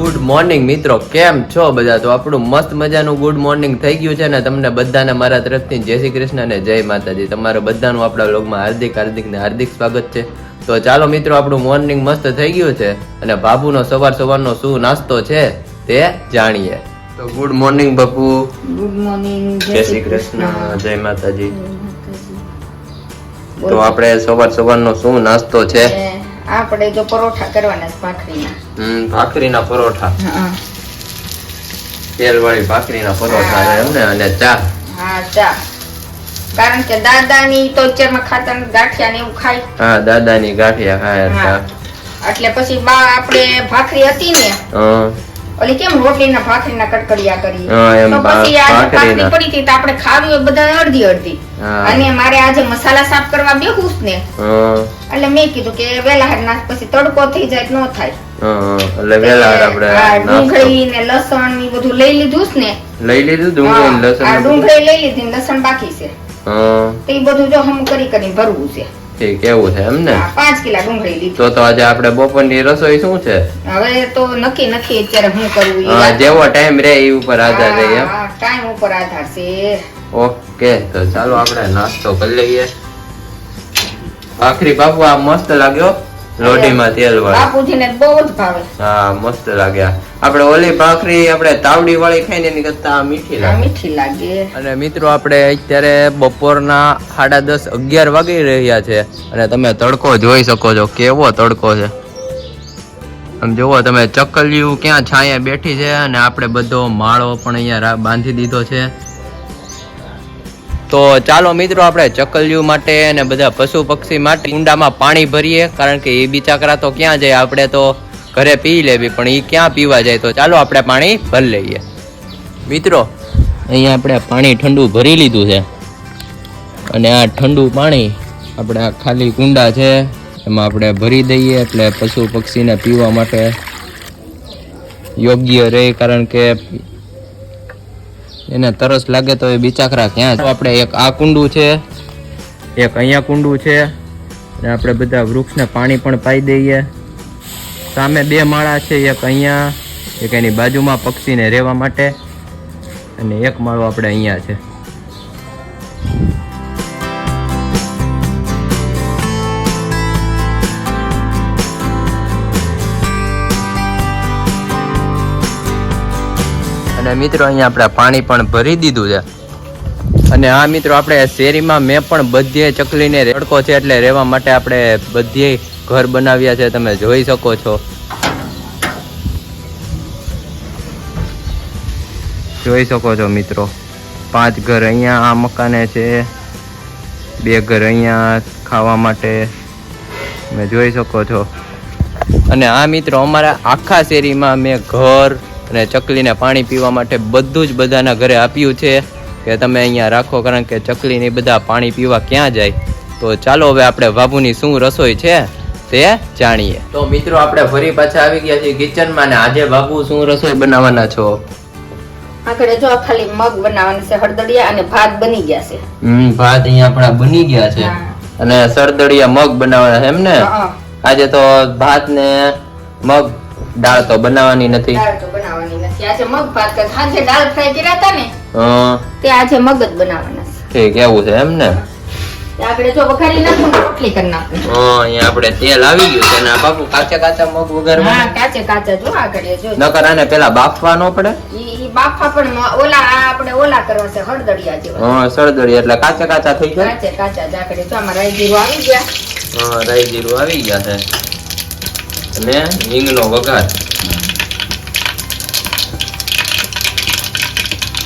Good morning મિત્રો કેમ છો બધા? તો આપણું મસ્ત મજાનું ગુડ મોર્નિંગ થઈ ગયું છે ને તમને બધાને મારા તરફથી જય શ્રી કૃષ્ણ અને જય માતાજી. તમારું બધાનું આપણા વ્લોગમાં હાર્દિક હાર્દિક ને હાર્દિક સ્વાગત છે. તો ચાલો મિત્રો આપણું મોર્નિંગ મસ્ત થઈ ગયું છે અને બાબુનો સવાર સવારનો શું નાસ્તો છે તે જાણીએ. તો good morning Bapu. Good morning Jai Shri Krishna જય માતાજી. તો આપણે સવાર સવારનો શું નાસ્તો છે. આપણે જો પરોઠા કરવાના છે ભાખરીના. હમ ભાખરીના પરોઠા. હા તેલવાળી ભાખરીના પરોઠા એમ ને અને ચા. હા ચા. કારણ કે દાદાની તો અત્યારમાં ખાતા ગાંઠિયા ને એવું ખાય. હા દાદાની ગાંઠિયા ખાય એટલે પછી બા આપણે ભાખરી હતી ને હં. ઓલી કેમ રોટલીના ભાખરીના કડકડિયા કરી? તો પછી ભાખરી પડી હતી તો આપણે ખાવી બધા અડધી અડધી. અને મારે આજે મસાલા સાફ કરવા બેહું જ ને એટલે મેં કીધું કે વેલા હાર નાખ પછી તડકો થઈ જાય નો થાય. એટલે વેલા આપણે ડુંગળી ને લસણ ને ઈ બધું લઈ લીધું ને લઈ લીધું ડુંગળી આ લસણ ડુંગળી લઈ લીધી લસણ બાકી છે. તો એ બધું જો હમ કરી કરી ભરવું છે. ઠીક એવું છે એમ ને પાંચ કિલા ડુંગળી લીધી. તો તો આજે આપણે બપોરની રસોઈ શું છે? હવે તો નક્કી નથી અત્યારે હું કરવું જેવો ટાઈમ રહે એ ઉપર આધાર રહે એમ. ટાઈમ ઉપર આધાર છે. ઓકે તો ચાલો આપણે નાસ્તો કરી લઈએ. ભાખરી બાપુ આ મસ્ત લાગ્યો? લોઢીમાં તેલ વાળી બાપુજીને બહુ જ ભાવે. હા મસ્ત લાગ્યા. આપણે ઓલી ભાખરી આપણે તાવડી વાળી ખાઈને એની કરતા મીઠી લાગે. મીઠી લાગે. અને મિત્રો આપણે અત્યારે બપોરના સાડા દસ અગિયાર વાગી રહ્યા છે. અને તમે તડકો જોઈ શકો છો. કેવો તડકો છે. આમ જુઓ તમે ચકલિયું ક્યાં છાંયા બેઠી છે અને આપણે બધો માળો પણ અહીંયા બાંધી દીધો છે. તો ચાલો મિત્રો આપણે ચકલિયું માટે અને બધા પશુ પક્ષી માટે ઊંડામાં પાણી ભરીએ કારણ કે એ બિચાકરા તો ક્યાં જાય? આપણે તો ઘરે પી લેવી, પણ એ ક્યાં પીવા જાય તો ચાલો આપણે પાણી ભરી લઈએ. મિત્રો, અહીંયા આપણે પાણી ઠંડુ ભરી લીધું છે. અને આ ઠંડુ પાણી આપણે ખાલી કુંડા છે, એમાં આપણે ભરી દઈએ એટલે પશુ પક્ષીને પીવા માટે યોગ્ય રહે, કારણ કે એને તરસ લાગે તો એ બિચાકરા ક્યાં? આપણે એક આ કુંડું છે, એક અહીંયા કુંડું છે, અને આપણે બધા વૃક્ષને પાણી પણ પાઈ દઈએ. સામે બે માળા છે, એક અહીંયા, એક એની બાજુમાં પક્ષીને રહેવા માટે અને એક માળો આપણે અહીંયા છે. અને મિત્રો, અહીંયા આપણે પાણી પણ ભરી દીધું છે. અને આ મિત્રો, આપણે શેરીમાં મેં પણ બધે ચકલીને રેડકો છે એટલે રહેવા માટે આપણે બધે ઘર બનાવ્યા છે, તમે જોઈ શકો છો. જોઈ શકો છો મિત્રો, પાંચ ઘર અહીંયા આ મકાને છે, બે ઘર અહીંયા ખાવા માટે, તમે જોઈ શકો છો. અને આ મિત્રો અમારા આખા શેરીમાં મેં ઘર અને ચકલીને પાણી પીવા માટે બધું જ બધાના ઘરે આપ્યું છે, કે તમે અહીંયા રાખો, કારણ કે ચકલીને બધા પાણી પીવા ક્યાં જાય? તો ચાલો હવે આપણે બાબુની શું રસોઈ છે? તે જાણીએ. તો મિત્રો આપણે ફરી પાછા આવી ગયા છીએ કિચનમાં ને આજે બાબુ શું રસોઈ બનાવવાના છો? આખરે જો ખાલી મગ બનાવવાના છે હળદળિયા અને ભાત બની ગયા છે. હમ ભાત અહીંયા આપણા બની ગયા છે. અને સરદળિયા મગ બનાવવાના છે એમ ને? આજે તો ભાત ને મગ દાળ તો બનાવવાની નથી. દાળ તો બનાવવાની નથી. આજે મગ ભાત કે સાંજે દાળ ફ્રાય કર્યા હતા ને? હં, તે આજે મગ જ બનાવવાના છે. ઠીક એવું છે એમ ને? આગળ જો વઘારી નાખું રોટલી કરી નાખું. હા અહીંયા આપણે તેલ આવી ગયું છે ને બાપુ કાચા કાચા મગ વગર હા કાચા કાચા જો આગળ જો. નકર આને પેલા બાફવા ન પડે? ઈ બાફા પણ ઓલા આ આપણે ઓલા કરવા છે હળદળિયા જેવા. હા સળદળિયા એટલે કાચા કાચા થઈ ગયા કાચા કાચા જ આગળ જો આમાં રાઈ જીરું આવી ગયા. હા રાઈ જીરું આવી ગયા છે. અને હિંગનો વઘાર.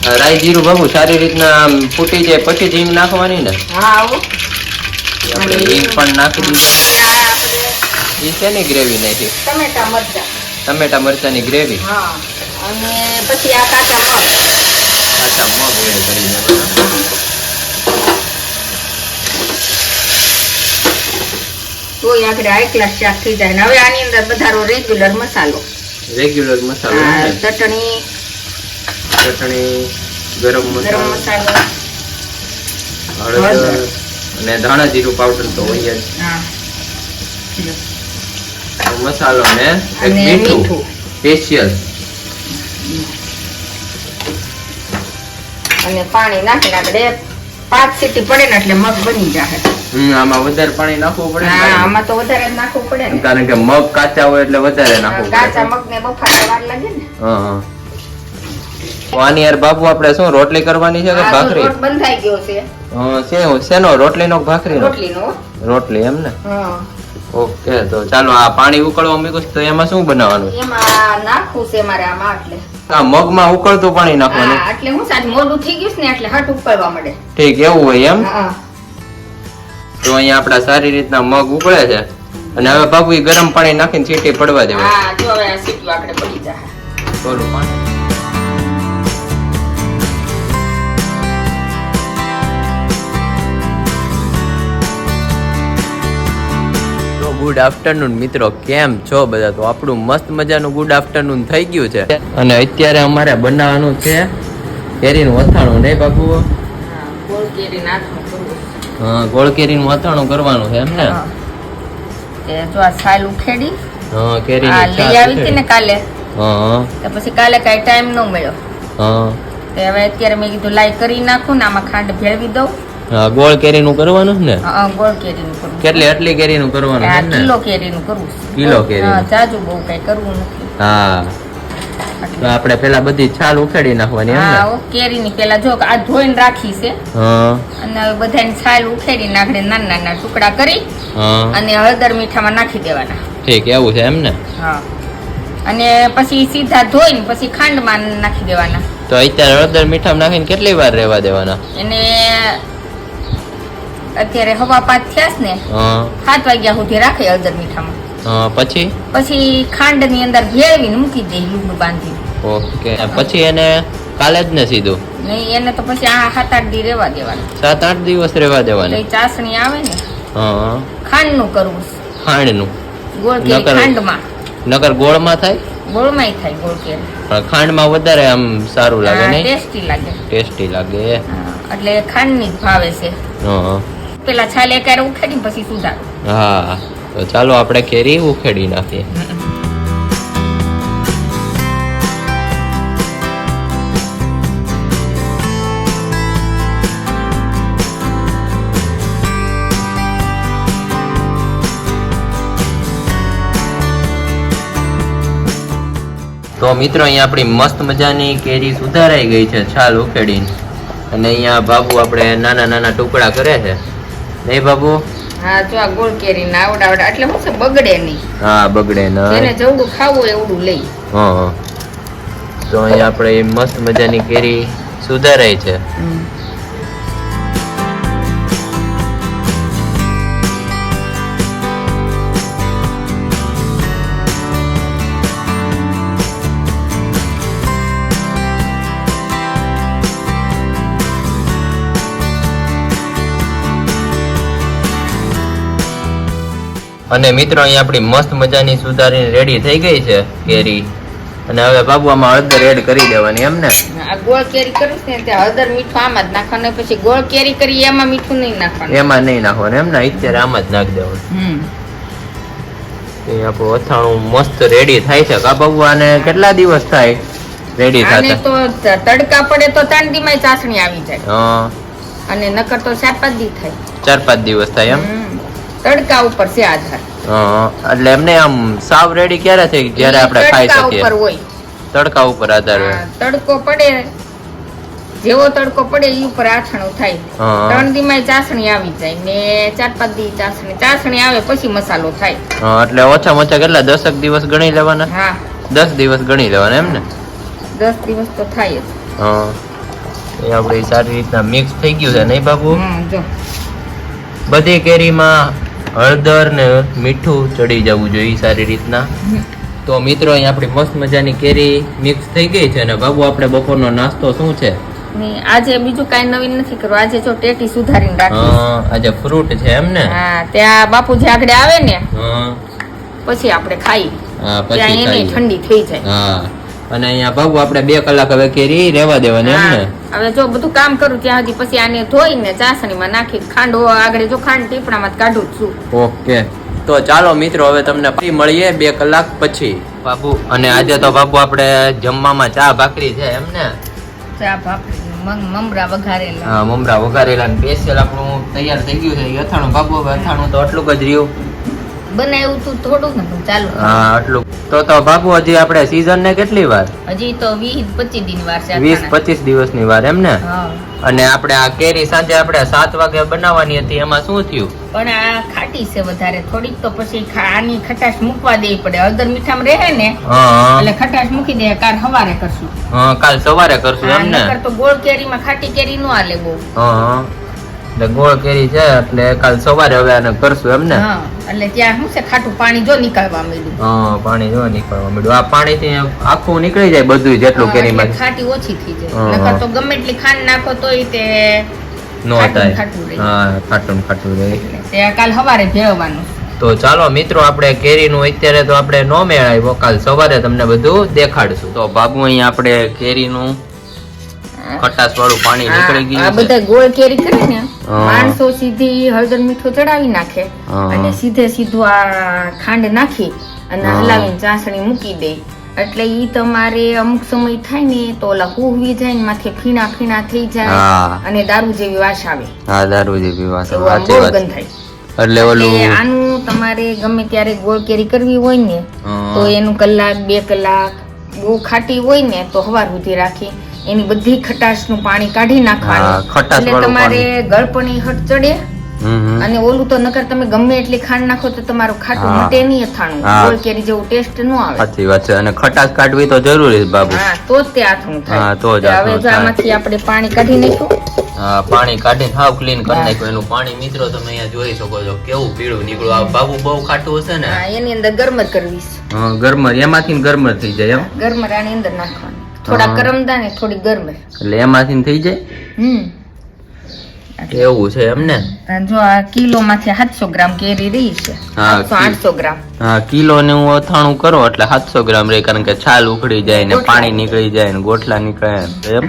રાઈ જીરું બાબુ સારી રીતના ફૂટી જાય પછી હિંગ નાખવાની ને? આપણે હિંગ પણ નાખી દીધી. એ શેની ગ્રેવી નાખી. ટમેટા મરચા. ટમેટા મરચાની ગ્રેવી. અને પછી આ કાચા મગ. કાચા મગ એડ કરી તોય ક્લાસ શાક થઈ જાય. હવે આની અંદર બધારો રેગ્યુલર મસાલો. રેગ્યુલર મસાલો ચટણી ચટણી ગરમ મસાલો હળદર અને ધાણા જીરું પાવડર તો હોય જ. મસાલો ને મીઠું સ્પેશિયલ. અને પાણી નાખીને આપણે પાંચ સીટી પડે ને એટલે મગ બની જાય આમાં વધારે પાણી નાખવું પડે હા આમાં તો વધારે નાખવું પડે કારણ કે મગ કાચા હોય એટલે વધારે નાખવું કાચા મગ ને બફાતા વાર લાગે ને. હા હા. આની યાર બાપુ આપણે શું રોટલી કરવાની છે કે ભાખરી? બંધાઈ ગયો છે. હા, શેનો રોટલીનો ભાખરીનો? રોટલીનો. રોટલી એમ ને? હા. ઓકે તો ચાલો આ પાણી ઉકળવા મૂકું તો એમાં શું બનાવવાનું એમાં નાખવું છે મારે આમાં એટલે આ મગમાં ઉકળતું પાણી નાખવાનું? એટલે હું સાજ મોડું થઈ ગયું ને એટલે હટ ઉકળવા મળે ઠીક એવું હોય એમ? તો અહીંયા આપડા સારી રીતના મગ ઉકળે છે. અને હવે બાપુ ગરમ પાણી નાખીને ચીટી પડવા દેવા હા જો હવે આ સીટીઓ આપણે પડી જાય બોલો પાણી. ગુડ આફ્ટરનૂન મિત્રો કેમ છો બધા? તો આપણું મસ્ત મજાનું ગુડ આફ્ટરનૂન થઈ ગયું છે. અને અત્યારે અમારે બનાવવાનું છે કેરીનું અથાણું નહીં બાપુ? હા ગોળ કેરીનું અથાણું કરવાનું છે એમ ને? જો આ છાલ ઉખેડી હા કેરીની લઈ આવી હતી ને કાલે. હા. તો પછી કાલે કાઈ ટાઈમ ન મળ્યો. હા. તો હવે અત્યારે મેં કીધું લાઈ કરી નાખું ને આમાં ખાંડ ભેળવી દઉં. ગોળ કેરીનું કરવાનું ને? હા, ગોળ કેરીનું કરવું. કેટલી આટલી કેરીનું કરવાનું આ છે ને? કિલો કેરીનું કરવું. કિલો કેરીનું. હા જાજુ બહુ કઈ કરવું નથી. હા. તો આપણે પેલા બધી છાલ ઉખેડી નાખવાની હા ને કેરીની પેલા જો આ ધોઈને રાખી છે. હા. અને હવે બધાની છાલ ઉખેડી નાખડે નાના નાના ટુકડા કરી હા. અને હળદર મીઠામાં નાખી દેવાના. ઠીક એવું છે એમ ને? હા. અને પછી સીધા ધોઈને પછી ખાંડમાં નાખી દેવાના. તો અત્યારે હળદર મીઠા નાખીને કેટલી વાર રહેવા દેવાના? એને અત્યારે હવા પાત થયા ને સાત વાગ્યા સુધી રાખે હળદર મીઠામાં. પછી પછી? પછી ખાંડની અંદર ભેળવીને મૂકી દે લીંબુ બાંધી ઓકે પછી એને કાલે જ ને સીધું? નહીં એને તો પછી આ સાત આઠ દી રેવા દેવાનું. સાત આઠ દિવસ રેવા દેવાનું? ચાસણી આવે ને ખાંડ ખાંડનું કરવું. ખાંડનું ગોળ નકર- ખાંડમાં. નકર ગોળમાં થાય? ગોળમાંય થાય ગોળ કેરી પણ ખાંડમાં વધારે આમ સારું લાગે નહીં? ટેસ્ટી લાગે. ટેસ્ટી લાગે. એટલે ખાંડની જ ભાવે છે. હા. પેલા છાલે એકારે ઉખેડી પછી સુધારો. હા, તો ચાલો આપણે કેરી ઉખેડી નાખીએ. તો મિત્રો, અહીંયા આપણી મસ્ત મજાની કેરી સુધારાઈ ગઈ છે, છાલ ઉખેડીને. અને અહીંયા બાબુ આપણે નાના નાના ટુકડા કરે છે. નહીં બાબુ. હા જો આ ગોળ કેરી ના આવડે આવડે. એટલે હું છે બગડે નહીં. હા બગડે ના. એને જેવડું ખાવું એવડું લઈ. હા તો અહીં આપણે મસ્ત મજાની કેરી સુધારાઈ છે. અને મિત્રો અહીંયા આપણી મસ્ત મજાની સુધારીને રેડી થઈ ગઈ છે કેરી. અને હવે બાબુ આમાં હળદર એડ કરી દેવાની એમ ને આ ગોળ કેરી કરું છું ને હળદર મીઠું આમાં જ નાખવાનું પછી ગોળ કેરી કરી એમાં મીઠું નહીં નાખવાનું. એમાં નહીં નાખવાનું એમ ને અત્યારે આમાં જ નાખી દેવાનું. હમ. એ આપણું અથાણું મસ્ત રેડી થાય છે. કા બાબુ આને કેટલા દિવસ થાય રેડી થાય તો તડકા પડે તો ત્રણ દીમાં ચાસણી આવી જાય. હા. અને નકર તો ચાર પાંચ દી થાય. ચાર પાંચ દિવસ થાય એમ. તડકા ઉપર છે આધાર. એટલે એમને આમ સાવ રેડી ક્યારે થઈ? જ્યારે આપણે ખાઈ તડકા શકીએ. ઉપર હોય. તડકા ઉપર આધાર હોય. તડકો પડે. જેવો તડકો પડે એ ઉપર આથણું થાય. ત્રણ ત્રણ દીમાં ચાસણી આવી જાય ને ચાર પાંચ દી ચાસણી. ચાસણી આવે પછી મસાલો થાય. એટલે ઓછામાં ઓછા કેટલા? દસક દિવસ ગણી લેવાના? હા. દસ દિવસ ગણી લેવાના એમ ને? દસ દિવસ તો થાય જ. હા. એ આપણે સારી રીતના મિક્સ થઈ ગયું છે નહીં બાબુ? બધી કેરીમાં હળદર ને મીઠું ચડી જવું જોઈએ સારી રીતના. તો મિત્રો અહીં આપણી મસ્ત મજાની કેરી મિક્સ થઈ ગઈ છે અને બાબુ આપણે બપોરનો નાસ્તો શું છે? આજે બીજું કાંઈ નવીન નથી કરવું આજે જો ટેટી સુધારીને રાખી આજે ફ્રૂટ છે એમ ને? હા ત્યાં બાપુજી આગળ આવે ને પછી આપણે ખાઈ. ત્યાં પછી એની ઠંડી થઈ જાય. હા. અને અહીંયા ભાગવું આપણે બે કલાક હવે કેરી રહેવા દેવાની એમ ને? હવે જો બધું કામ કરું ત્યાં સુધી પછી આને ધોઈને ચાસણીમાં નાખી ખાંડ આગળ જો ખાંડ ટીપણામાં જ કાઢું જ છું. ઓકે. તો ચાલો મિત્રો હવે તમને ફરી મળીએ બે કલાક પછી. બાપુ અને આજે તો બાપુ આપણે જમવામાં ચા ભાખરી છે એમ ને? ચા ભાખરી મમરા વઘારેલા. હા મમરા વઘારેલા સ્પેશિયલ આપણું તૈયાર થઈ ગયું છે અથાણું. બાપુ હવે અથાણું તો આટલું જ રહ્યું. બનાવ્યું તું થોડું ને ચાલુ. હા આટલું. તો તો બાપુ હજી આપણે સીઝન ને કેટલી વાર? હજી તો 20 25 દિન વાર છે વીસ અટાણે. પચીસ દિવસની વાર એમ ને? હા. અને આપણે આ કેરી સાંજે આપણે 7 વાગે બનાવવાની હતી એમાં શું થયું? પણ આ ખાટી છે વધારે. થોડીક તો પછી આની ખટાશ મૂકવા દેવી પડે. અગર મીઠામાં રહે ને. એટલે ખટાશ મૂકી દે કાલ સવારે કરશું. હા કાલ સવારે કરશું એમ ને? તો ગોળ કેરીમાં ખાટી કેરી નો આલે બહુ. હા. એટલે ગોળ કેરી છે એટલે કાલ સવારે હવે આને કરશું એમ ને? એટલે ત્યાં શું છે? ખાટું પાણી જો નીકળવા મળ્યું હા પાણી જો નીકળવા મળ્યું આ પાણી થી આખું નીકળી જાય બધું જેટલું કેરી માં ખાટી ઓછી થઈ જાય. નકર તો ગમે એટલી ખાંડ નાખો તોય તે નો થાય. હા ખાટું ખાટું રહે. તે કાલ સવારે ભેળવાનું. તો ચાલો મિત્રો આપણે કેરીનું અત્યારે તો આપણે નો મેળાવ્યો. કાલ સવારે તમને બધું દેખાડશું. તો બાબુ અહીંયા આપણે કેરીનું ખટાશ વાળું પાણી નીકળી ગયું બધા ગોળ કેરી કરે ને. માણસો સીધી હળદર મીઠું ચડાવી નાખે. અને સીધે સીધું આ ખાંડ નાખી અને હલાવીને ચાસણી મૂકી દે. એટલે ઈ તમારે અમુક સમય થાય ને તો ઓલા હુહવી જાય ને માથે ફીણા ફીણા થઈ જાય અને દારૂ જેવી વાસ આવે. હા દારૂ જેવી વાસ આવે. સાચી વાત. થાય એટલે ઓલું આનું તમારે ગમે ત્યારે ગોળ કેરી કરવી હોય ને તો એનું કલાક બે કલાક બહુ ખાટી હોય ને તો હવાર સુધી રાખી. એની બધી ખટાશનું પાણી કાઢી નાખવાનું. એટલે તમારે ગળપણી હટ ચડે. અને ઓલું તો નકર તમે ગમે એટલી ખાંડ નાખો તો તમારું ખાટું મટે નહીં અથાણું. ગોળ કેરી જેવું ટેસ્ટ ન આવે. સાચી વાત છે. અને ખટાશ કાઢવી તો જરૂરી છે બાબુ. હા તો જ તે આથું થાય. તો જ હવે જો આમાંથી આપણે પાણી કાઢી નાખ્યું. પાણી કાઢીને હાવ ક્લીન કરી નાખ્યું. એનું પાણી મિત્રો તમે અહીંયા જોઈ શકો છો. કેવું પીળું નીકળ્યું આ બાબુ બહુ ખાટું હશે ને? એની અંદર ગરમર કરવી છે ગરમર. એમાંથી ગરમર થઈ જાય એમ. ગરમર આની અંદર નાખવાની. થોડા. કરમદા ને થોડી ગરમ. એટલે એમાંથી થઈ જાય? હમ. એવું છે એમને જો આ કિલો માંથી સાતસો ગ્રામ કેરી રહી છે હા, આઠસો ગ્રામ. હા કિલો ને હું અથાણું કરો એટલે સાતસો ગ્રામ રહી કારણ કે છાલ ઉખડી જાય ને પાણી નીકળી જાય ને ગોઠલા નીકળે એમ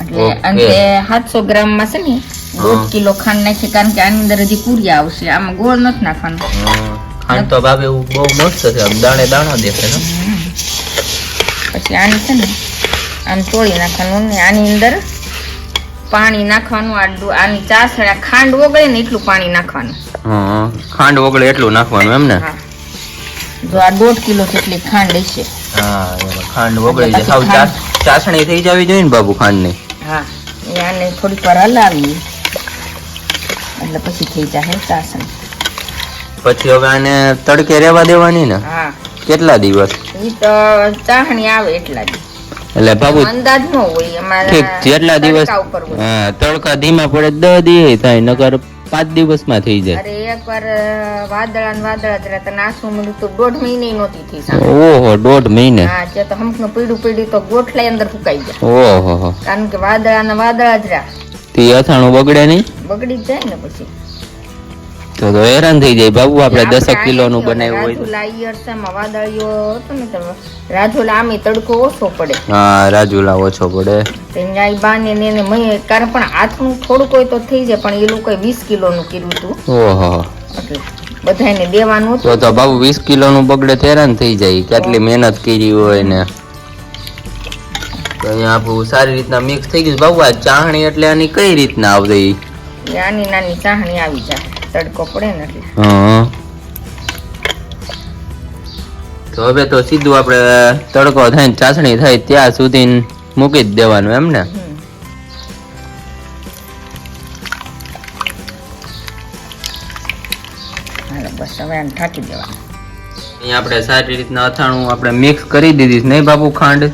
એટલે અને સાતસો ગ્રામમાં છે ને દોઢ કિલો ખાંડ નાખી કારણ કે આની અંદર હજી કુરિયા આવશે આમાં ગોળ નથી નાખવાનો. ખાંડ તો બાબે બહુ મસ્ત છે આમ દાણે દાણો દેખાય ને પછી આની છે ને આમ તોડી નાખવાનું ને આની અંદર પાણી નાખવાનું આની ચાસણા ખાંડ ઓગળે ને એટલું પાણી નાખવાનું. હા ખાંડ ઓગળે એટલું નાખવાનું એમ ને? જો આ દોઢ કિલો જેટલી ખાંડ હશે. હા ખાંડ ઓગળી જાય સાવ ચાસ- ચાસણી થઈ જવી જોઈએ ને બાબુ ખાંડની. હા એ આને થોડીક વાર હલાવી એટલે પછી થઈ જાય ચાસણ. પછી હવે આને તડકે રહેવા દેવાની ને? હા. કેટલા દિવસ? ઈ તો ચાહણી આવે એટલા જ. એટલે બાબુ અંદાજ ન હોય અમારા ઠીક જેટલા દિવસ તડકા ઉપર હોય. હા તડકા ધીમા પડે દસ દિવસ થાય નકર પાંચ દિવસમાં થઈ જાય. અરે એકવાર વાદળા ને વાદળા જ રહેતા નાસું મળ્યું તો દોઢ મહિને નહોતી થઈ ઓહો દોઢ મહિને? હા જે તો હમકનું પીડું પીડ્યું તો ગોઠલાઈ અંદર ફૂકાઈ ગયા. ઓહો. કારણ કે વાદળા ને વાદળા જ રહ્યા. તે અથાણું બગડે નહીં? બગડી જાય ને પછી. તો તો હેરાન થઈ જાય. બાબુ આપણે દસક કિલોનું બનાવ્યું હોય. રાજુલા ઈ અરસામાં વાદળીઓ હતો ને તો રાજુલા આમે તડકો ઓછો પડે. હા રાજુલા ઓછો પડે. તે બાને ને એને મય કારણ પણ હાથનું થોડુંક હોય તો થઈ જાય પણ એ લોકોએ વીસ કિલોનું કર્યું હતું ઓહો. બધાને દેવાનું તો તો બાબુ વીસ કિલોનું બગડે હેરાન થઈ જાય. કેટલી મહેનત કરી હોય ને. તો અહીંયા આપણું સારી રીતના મિક્સ થઈ ગયું બાબુ આ ચાહણી એટલે આની કઈ રીતના આવતી? આની નાની ચાહણી આવી જાય. તડકો પડે ને એટલે. હા. તો હવે તો સીધું આપણે તડકો થાય ચાસણી થાય ત્યાં સુધી મૂકી જ દેવાનું એમ ને? બસ હવે આને ઠાકી દેવાનું. અહીં આપણે સારી રીતના અથાણું આપણે મિક્સ કરી દીધી નહીં બાપુ ખાંડ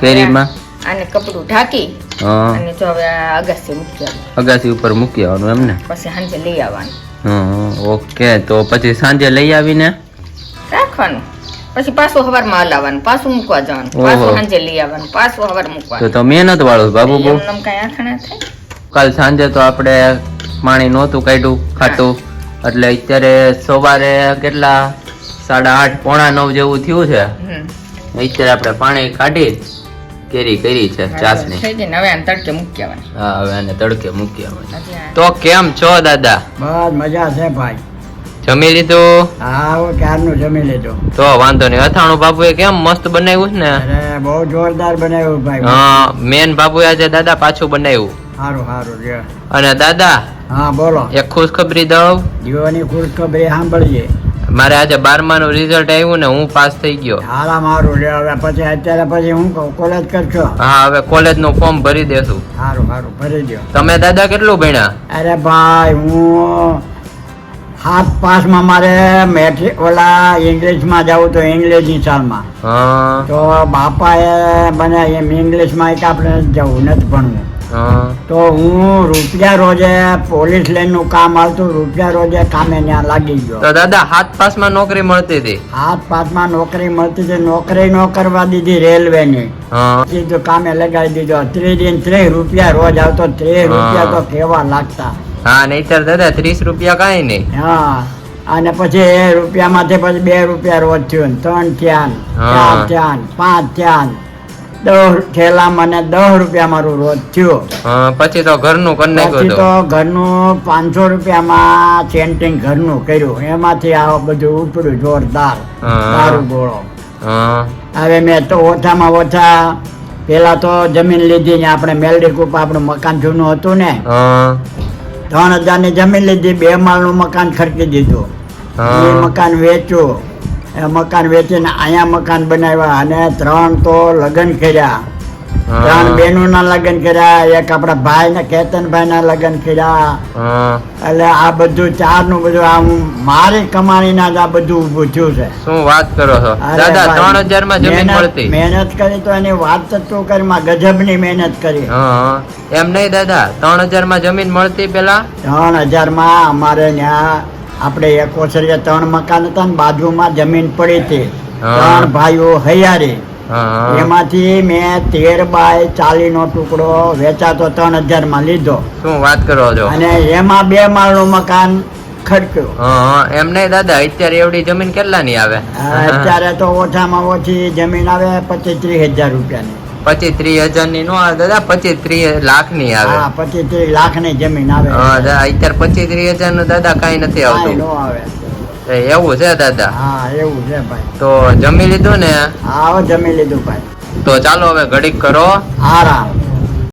કેરીમાં? આને કપડું ઢાંકી અને જો હવે અગાસી મૂકી અગાસી ઉપર મૂકી આવવાનું એમ ને? પછી સાંજે લઈ આવવાનું. ઓકે તો પછી સાંજે લઈ આવીને? રાખવાનું. પછી પાછું હવારમાં હલાવવાનું પાછું મૂકવા જવાનું. પાછું સાંજે લઈ આવવાનું પાછું હવાર તો મૂકવાનું. તો મહેનત વાળું બાબુ બહુ કઈ આખણા થાય. કાલ સાંજે તો આપણે પાણી નહોતું કાઢ્યું ખાટું. એટલે અત્યારે સવારે કેટલા? સાડા આઠ પોણા નવ જેવું થયું છે. અત્યારે આપણે પાણી કાઢી કેરી કરી છે ચાસણી. થઈ જાય ને હવે આને તડકે મૂકી આવવાની. હા હવે આને તડકે મૂકી આવવાની. તો કેમ છો દાદા? બસ મજા છે ભાઈ. જમી લીધું? હા હું ક્યારનું જમી લીધું? તો વાંધો નહીં. અથાણું બાબુએ કેમ મસ્ત બનાવ્યું છે ને? અરે બહુ જોરદાર બનાવ્યું ભાઈ. હા મેન બાબુએ આજે દાદા પાછું બનાવ્યું. સારું સારું અને દાદા હા બોલો. એક ખુશખબરી દઉં જીવોની ખુશખબરી સાંભળીએ મારે આજે બારમાનું રિઝલ્ટ આવ્યું ને હું પાસ થઈ ગયો. હાલા મારું હવે પછી અત્યારે પછી હું કોલેજ કરશો હા હવે કોલેજનું ફોર્મ ભરી દેશું. સારું સારું ભરી દો તમે દાદા કેટલું ભણ્યા? અરે ભાઈ હું સાત પાસમાં મારે મેટ્રિક ઓલા ઇંગ્લિશમાં જાઉં તો ઇંગ્લિશની સાલમાં તો બાપાએ મને એમ ઇંગ્લિશમાં એક આપણે જવું નથી ભણવું. તો હું રૂપિયા રોજે પોલીસ લાઈનનું કામ આવતું રૂપિયા રોજે કામે ત્યાં લાગી ગયો. તો દાદા હાથ પાસમાં નોકરી મળતી હતી? હાથ પાથમાં નોકરી મળતી હતી નોકરી નો કરવા દીધી રેલવેની. સીધું કામે લગાવી દીધો. ત્રીસ દિન ત્રીસ રૂપિયા રોજ આવતો ત્રીસ રૂપિયા તો કેવા લાગતા. હા નહીતર દાદા ત્રીસ રૂપિયા કાંઈ નહીં. હા. અને પછી એ રૂપિયામાંથી પછી બે રૂપિયા રોજ થયું ત્રણ થયા ચાર થયા પાંચ થયા દસ થેલા મને દસ રૂપિયા મારું રોજ થયો. પછી તો ઘરનું કરી નાખ્યું તો ઘરનું પાંચસો રૂપિયામાં સેન્ટિંગ ઘરનું કર્યું. એમાંથી આ બધું ઉપડ્યું જોરદાર. દારૂ ગોળો. હવે મેં તો ઓછામાં ઓછા પેલા તો જમીન લીધી ને આપણે મેલડી કૂપ આપણું મકાન જૂનું હતું ને. ત્રણ હજારની જમીન લીધી બે માળનું મકાન ખર્ચી દીધું. મકાન વેચ્યું. મકાન વેચીને અહીંયા મકાન બનાવ્યા અને ત્રણ તો લગ્ન કર્યા. ત્રણ બેનોના લગ્ન કર્યા એક આપણા ભાઈ ને કેતનભાઈ ના લગ્ન કર્યા. એટલે આ બધું ચારનું બધું આમ મારી કમાણીના જ આ બધું ઉભું થયું છે. શું વાત કરો છો? દાદા ત્રણ હજારમાં જમીન મહેનત- મળતી. મહેનત કરી તો એની વાત જ તું કરી માં ગજબની મહેનત કરી. એમ નહીં દાદા ત્રણ હજારમાં જમીન મળતી પેલા? ત્રણ હજારમાં અમારે ત્યાં આપણે એક ઓસરીએ ત્રણ મકાન હતા ને બાજુમાં જમીન પડી હતી. ત્રણ ભાઈઓ હૈયારી. એમાંથી મેં તેર બાય ચાલી નો ટુકડો વેચાતો ત્રણ હજારમાં લીધો. શું વાત કરો છો? અને એમાં બે માળનું મકાન ખડક્યું. હા હા. એમ નહીં દાદા અત્યારે એવડી જમીન કેટલા ની આવે અત્યારે તો ઓછામાં ઓછી જમીન આવે પચીસ ત્રીસ હજાર રૂપિયાની. પચીસ ત્રીસ હજારની નો આવે દાદા પચીસ ત્રીસ લાખની આવે. હા પચીસ ત્રીસ લાખની જમીન આવે. હા દાદા અત્યારે પચીસ ત્રીસ હજારનું દાદા કઈ નથી આવતું. નો આવે. એવું છે દાદા? હા એવું છે ભાઈ. તો જમી લીધું ને? હા જમી લીધું ભાઈ. તો ચાલો હવે ઘડીક કરો. આરામ